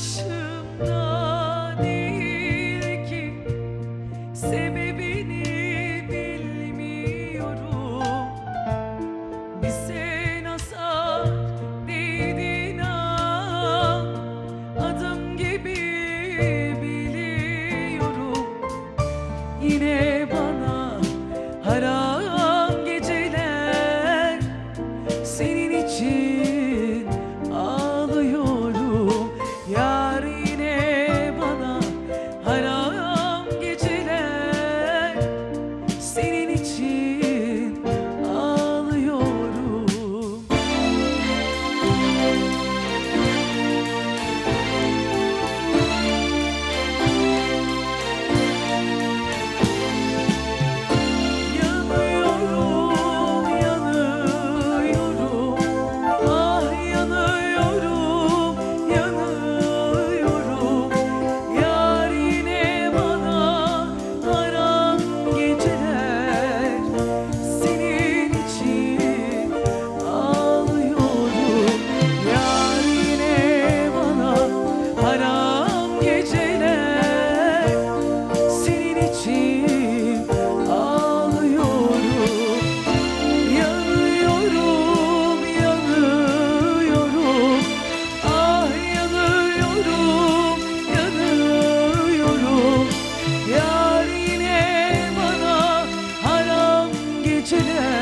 us. geceler senin için ağlıyorum. Yanıyorum yanıyorum. Ah yanıyorum yanıyorum. Yar yine bana haram geceler.